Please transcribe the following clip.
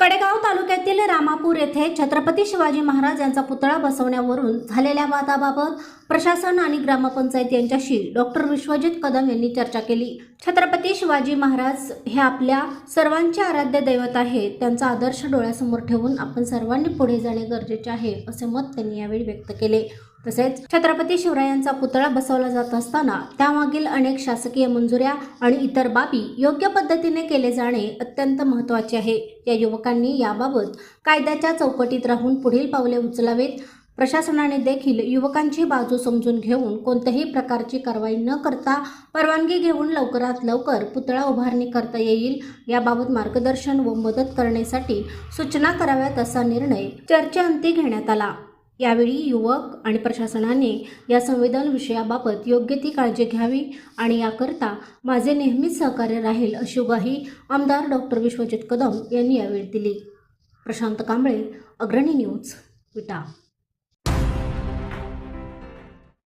कडेगाव तालुक्यातील रामापूर येथे छत्रपती शिवाजी महाराज यांचा पुतळा बसवण्यावरून झालेल्या वादाबाबत प्रशासन आणि ग्रामपंचायत यांच्याशी डॉक्टर विश्वजित कदम यांनी चर्चा केली. छत्रपती शिवाजी महाराज हे आपल्या सर्वांचे आराध्य दैवत आहे. त्यांचा आदर्श डोळ्यासमोर ठेवून आपण सर्वांनी पुढे जाणे गरजेचे आहे असे मत त्यांनी यावेळी व्यक्त केले. तसेच छत्रपती शिवरायांचा पुतळा बसवला जात असताना त्यामागील अनेक शासकीय मंजुऱ्या आणि इतर बाबी योग्य पद्धतीने केले जाणे अत्यंत महत्त्वाचे आहे. या युवकांनी याबाबत कायद्याच्या चौकटीत राहून पुढील पावले उचलावेत. प्रशासनाने देखील युवकांची बाजू समजून घेऊन कोणत्याही प्रकारची कारवाई न करता परवानगी घेऊन लवकरात लवकर पुतळा उभारणी करता येईल. याबाबत मार्गदर्शन व मदत करण्यासाठी सूचना कराव्यात असा निर्णय चर्चेअंती घेण्यात आला. यावेळी युवक आणि प्रशासनाने या संवेदन विषयाबाबत योग्य ती काळजी घ्यावी आणि याकरता माझे नेहमीच सहकार्य राहील अशी ग्वाही आमदार डॉक्टर विश्वजित कदम यांनी यावेळी दिली. प्रशांत कांबळे अग्रणी न्यूज विटा.